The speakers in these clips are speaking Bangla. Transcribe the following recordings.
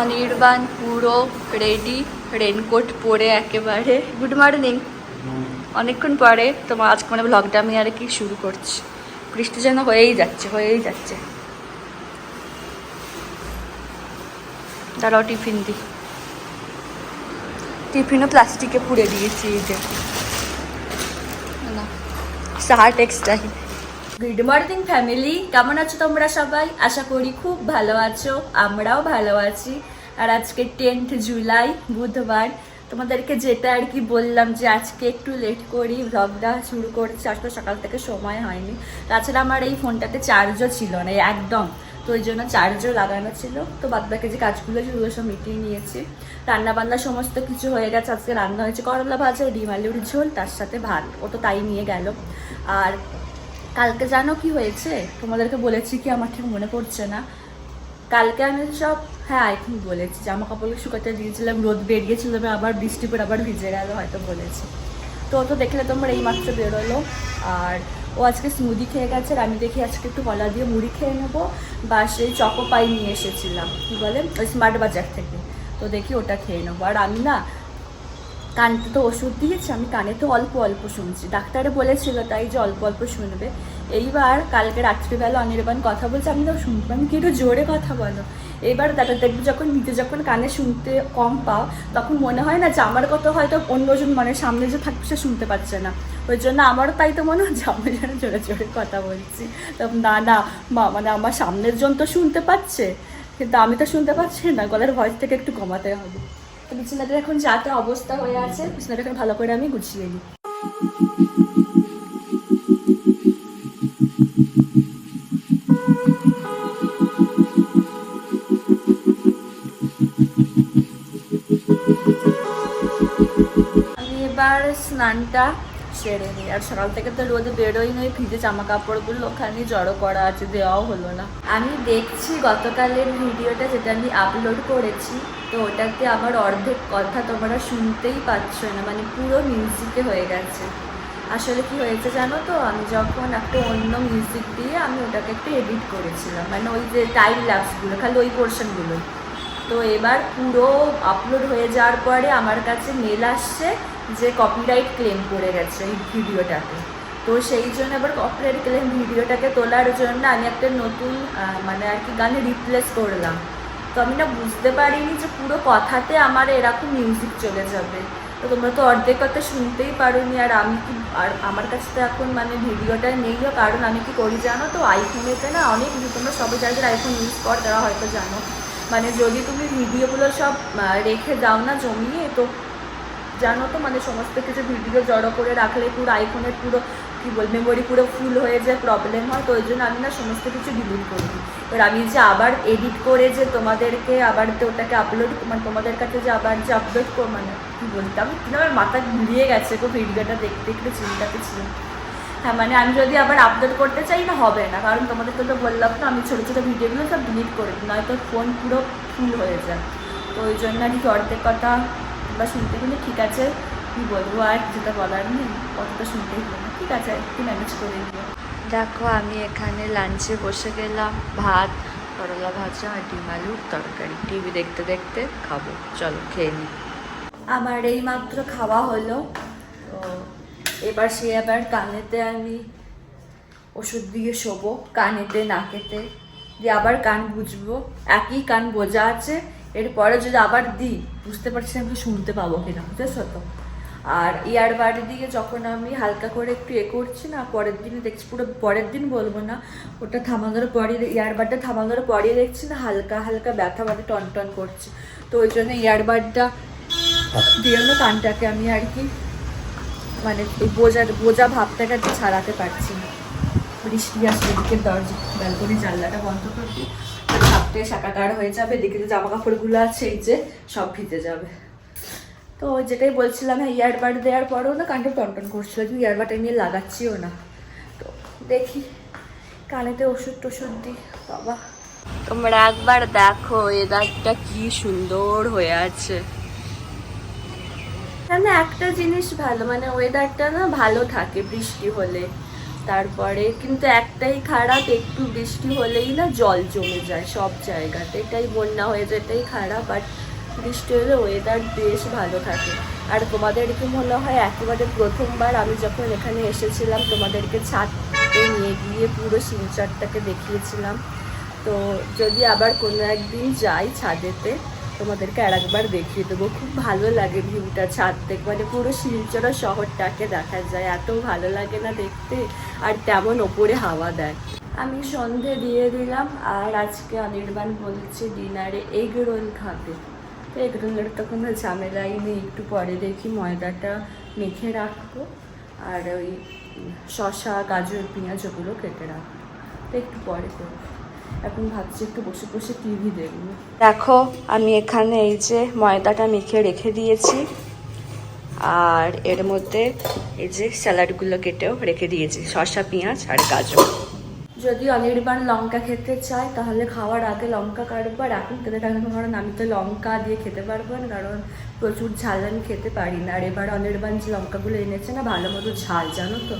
অনির্বাণ, পুরো, রেডি, রেনকোট পরে একেবারে। গুড মর্নিং অনেকক্ষণ পরে তোমার আজকে মানে ব্লগটা আমি আর কি শুরু করছি। বৃষ্টি যেন হয়েই যাচ্ছে হয়েই যাচ্ছে। দাঁড়াও, টিফিন দিই টিফিনও প্লাস্টিকে পুড়ে দিয়েছি, এই যে। না Saha textile good morning family কেমন আছো তোমরা সবাই? আশা করি খুব ভালো আছো, আমরাও ভালো আছি। আর আজকে টেন্থ জুলাই বুধবার। তোমাদেরকে যেটা আর কি বললাম যে আজকে একটু লেট করি ভ্লগটা শুরু করছি আসলে সকাল থেকে সময় হয়নি। তাছাড়া আমার এই ফোনটাতে চার্জও ছিল না একদম। তো ওই জন্য চার্জও লাগানো ছিল। তো বাদ বাকি যে কাজগুলো সেগুলো সব মিটিয়ে নিয়েছি। রান্নাবান্না সমস্ত কিছু হয়ে গেছে, আজকে রান্না হয়েছে করলা ভাজা, ডিম আলুর ঝোল, তার সাথে ভাত। ও তো তাই নিয়ে গেল। আর কালকে জানো কি হয়েছে? তোমাদেরকে বলেছি কি, আমার ঠিক মনে পড়ছে না। কালকে আমি সব হ্যাঁ আই থিঙ্ক বলেছি। জামা কাপড় শুকাতে দিয়েছিলাম, রোদ বেরিয়েছিল তবে আবার বৃষ্টি পরে আবার ভিজে গেল, হয়তো বলেছি। তো ও তো দেখলে তোমার এই মাত্র বেরোলো। আর ও আজকে স্মুদি খেয়ে গেছে, আর আমি দেখি আজকে একটু কলা দিয়ে মুড়ি খেয়ে নেব। বা সেই চকো পাই নিয়ে এসেছিলাম। কী বলে? ওই স্মার্ট বাজার থেকে। তো দেখি ওটা খেয়ে নেব। আর আমি না কানতে তো ওষুধ দিয়েছে, আমি কানে তো অল্প অল্প শুনছি। ডাক্তারে বলেছিল, তাই যে অল্প অল্প শুনবে। এইবার কালকে রাত্রিবেলা অনির্বাণ কথা বলছে, আমি তো শুনব আমি কি একটু জোরে কথা বলো। এবার দাদা দেখবে যখন নিজে যখন কানে শুনতে কম পাও, তখন মনে হয় না যে আমার কথা হয়তো অন্যজন মানে সামনে যে থাকবে সে শুনতে পাচ্ছে না। ওই জন্য আমারও তাই তো মনে হচ্ছে, আমি যেন জোরে জোরে কথা বলছি। তখন না না, মা মানে আমার সামনের জন তো শুনতে পাচ্ছে, কিন্তু আমি তো শুনতে পাচ্ছি না, গলার ভয়েস থেকে একটু কমাতে হবে। তো বিছানাটা এখন যাতে অবস্থা হয়ে আছে, বিছানাটা এখন ভালো করে আমি গুছিয়ে নিই। আমি এবার স্নানটা সেরে নিই আর সকাল থেকে তো রোদে বেরোই নই ভিজে জামা কাপড়গুলো ওখানে জড়ো করা আছে, দেওয়াও হলো না। আমি দেখছি গতকালের ভিডিওটা যেটা আমি আপলোড করেছি, তো ওটাতে আমার অর্ধেক কথা তোমরা শুনতেই পাচ্ছ না মানে পুরো মিউজিকে হয়ে গেছে। আসলে কি হয়েছে জানো তো, আমি যখন একটা অন্য মিউজিক দিয়ে আমি ওটাকে একটু এডিট করেছিলাম মানে ওই যে টাইম ল্যাপসগুলো খালি ওই পোর্শনগুলোই তো এবার পুরো আপলোড হয়ে যাওয়ার পরে আমার কাছে মেল আসছে যে কপিরাইট ক্লেম করে গেছে এই ভিডিওটাতে। তো সেই জন্য এবার কপিরাইট ক্লেম ভিডিওটাকে তোলার জন্য আমি একটা নতুন মানে আর কি গানে রিপ্লেস করলাম। তো আমি না বুঝতে পারিনি যে পুরো কথাতে আমার এরকম মিউজিক চলে যাবে। তো তোমরা তো অর্ধেক কথা শুনতেই পারোনি আর আমি কি, আর আমার কাছে তো এখন মানে ভিডিওটা নেইও কারণ আমি কি করি জানো তো? আইফোনেতে না অনেক, তোমরা সবাই যাদের আইফোন ইউজ কর তারা হয়তো জানো। মানে যদি তুমি ভিডিওগুলো সব রেখে দাও না জমিয়ে, তো জানো তো মানে সমস্ত কিছু ভিডিও জড়ো করে রাখলে পুরো আইফোনের পুরো, কী বল মেমোরি পুরো ফুল হয়ে যায় প্রবলেম হয়, তো ওই জন্য আমি না সমস্ত কিছু ডিলিট করে এবার আমি যে আবার এডিট করে যে তোমাদেরকে আবার তো ওটাকে আপলোড মানে তোমাদের কাছে যে আবার যে আপলোড মানে কী বলতাম কিন্তু আমার মাথা ঘুরিয়ে গেছে গো ভিডিওটা দেখতে, একটু চিন্তাতে ছিল। হ্যাঁ মানে আমি যদি আবার আপডেট করতে চাই না হবে না। কারণ তোমাদেরকে তো বললাম না আমি ছোটো ছোটো ভিডিওগুলো সব ডিলিট করে দিই নয়তো ফোন পুরো ফুল হয়ে যায়। তো ওই জন্য আর কি অর্ধেক কথা বা শুনতে গেলে ঠিক আছে কি বলব আর যেটা বলার নেই কতটা শুনতেই হলো না। ঠিক আছে একটু ম্যানেজ করে দিও দেখো আমি এখানে লাঞ্চে বসে গেলাম ভাত করলা ভাজা আর ডিম আলুর তরকারি। টিভি দেখতে দেখতে খাব। চলো খেয়ে নিই। আমার এই মাত্র খাওয়া হলো। তো এবার সে আবার কানেতে আমি ওষুধ দিয়ে শোবো কানেতে নাকেতে দিয়ে আবার কান বুঝব একই কান বোঝা আছে এরপরে যদি আবার দিই বুঝতে পারছি না আমি শুনতে পাবো কিনা বুঝেছ তো? আর ইয়ারবাড দিয়ে যখন আমি হালকা করে একটু এ করছি না পরের দিনে দেখছি পুরো পরের দিন বলব না ওটা থামানোর পরে ইয়ারবাডটা থামানোর পরে দেখছি না হালকা হালকা ব্যথা ব্যথা টন টন করছে। তো ওই জন্য ইয়ারবাডটা দিয়ে না কানটাকে আমি আর কি মানে এই বোঝা বোঝা ভাবটাকে আর ছাড়াতে পারছি না। বৃষ্টি আসবে এদিকে দরজা, ব্যালকনি, জানলাটা বন্ধ করবি ভাবতে সাকাকার হয়ে যাবে। এদিকে যে জামা কাপড়গুলো আছে, এই যে সব ভিজে যাবে। তো ওই যেটাই বলছিলাম হ্যাঁ ইয়ারবাড দেওয়ার পরেও না কানটা টনটন করছিল, কিন্তু ইয়ারবাড নিয়ে লাগাচ্ছিও না। তো দেখি, কানেতে ওষুধ টষুধ দিই, বাবা। তোমরা একবার দেখো ওয়েদারটা কি সুন্দর হয়ে আছে। না একটা জিনিস ভালো? মানে ওয়েদারটা না ভালো থাকে বৃষ্টি হলে। তারপরে কিন্তু একটাই খারাপ, একটু বৃষ্টি হলেই না জল জমে যায় সব জায়গাতে। এটাই বন্যা হয়ে যায়, এটাই খারাপ। বাট বৃষ্টি হলে ওয়েদার বেশ ভালো থাকে। আর তোমাদেরকে মনে হয় একেবারে প্রথমবার আমি যখন এখানে এসেছিলাম, তোমাদেরকে ছাদে নিয়ে গিয়ে পুরো শিলচরটাকে দেখিয়েছিলাম। তো যদি আবার কোনো একদিন যাই ছাদেতে তোমাদেরকে আর একবার দেখিয়ে দেবো। খুব ভালো লাগে ভিউটা ছাদ থেকে মানে পুরো শিলচরা শহরটাকে দেখা যায়। এত ভালো লাগে না দেখতে। আর তেমন ওপরে হাওয়া দেয়। আমি সন্ধে দিয়ে দিলাম। আর আজকে অনির্বাণ বলছে ডিনারে এগ রোল খাবে। তো এগ রোলের তো কোনো ঝামেলাই নেই। একটু পরে দেখি ময়দাটা মেখে রাখব। আর ওই শশা গাজর, পেঁয়াজ ওগুলো কেটে রাখব। তো একটু পরে করব। এখন ভাবছি একটু বসে বসে টিভি দেখব। দেখো আমি এখানে এই যে ময়দাটা মেখে রেখে দিয়েছি। আর এর মধ্যে এই যে স্যালাডগুলো কেটেও রেখে দিয়েছি শসা পেঁয়াজ আর গাজর। যদি অনির্বাণ লঙ্কা খেতে চায় তাহলে খাওয়ার আগে লঙ্কা কাটবো আর এখন খেতে থাকব কারণ আমি তো লঙ্কা দিয়ে খেতে পারব না কারণ প্রচুর ঝাল আমি খেতে পারি না। আর এবার অনির্বাণ যে লঙ্কাগুলো এনেছে না ভালো মতো ঝাল জানো তো?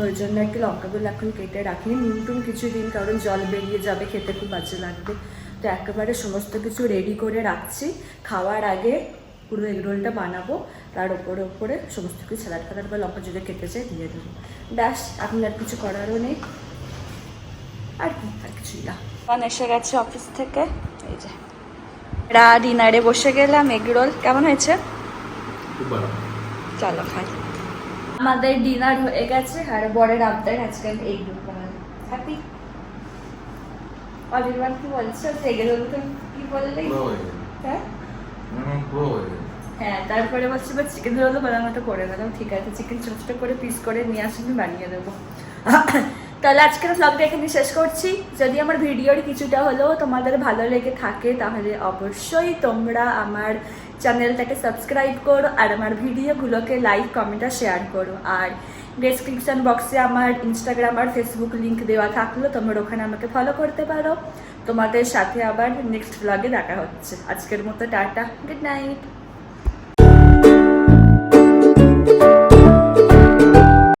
তো ওই জন্য একটু লঙ্কাগুলো এখন কেটে রাখিনি। নুনটুন কিছুদিন কারণ জল বেরিয়ে যাবে খেতে খুব বাজে লাগবে। তো একেবারে সমস্ত কিছু রেডি করে রাখছি। খাওয়ার আগে পুরো এগরোলটা বানাবো। তার ওপরে ওপরে সমস্ত কিছু স্যালাড ফ্যালাড বা লঙ্কা যদি কেটে চাই দিয়ে দেবো। ব্যাস এখন আর কিছু করারও নেই। আর কি আর কিছুই না। কারণ এসে গেছে অফিস থেকে। এই যে রা ডিনারে বসে গেলাম এগরোল কেমন হয়েছে? চলো খাই। আমাদের ডিনার হয়ে গেছে আর বরের আবদার আজকাল বানানো হ্যাপি অনির্বাণ কি বলছো? এগ রোল কি বললি? হয়ে হ্যাঁ? হয়ে তারপরে বলছি বা চিকেন রোলও বানানোটা করে দিলাম। ঠিক আছে চিকেন ছোটো করে পিস করে নিয়ে আসলে বানিয়ে দেবো। তাহলে আজকের ব্লগটা এখানে শেষ করছি। যদি আমার ভিডিওর কিছুটা হলেও তোমাদের ভালো লেগে থাকে, তাহলে অবশ্যই তোমরা আমার চ্যানেলটাকে সাবস্ক্রাইব করো আর আমার ভিডিওগুলোকে লাইক কমেন্ট আর শেয়ার করো। আর ডেসক্রিপশন বক্সে আমার ইনস্টাগ্রাম আর ফেসবুক লিঙ্ক দেওয়া থাকল, তোমরা ওখানে আমাকে ফলো করতে পারো। তোমাদের সাথে আবার নেক্সট ব্লগে দেখা হচ্ছে। আজকের মতো টাটা গুড নাইট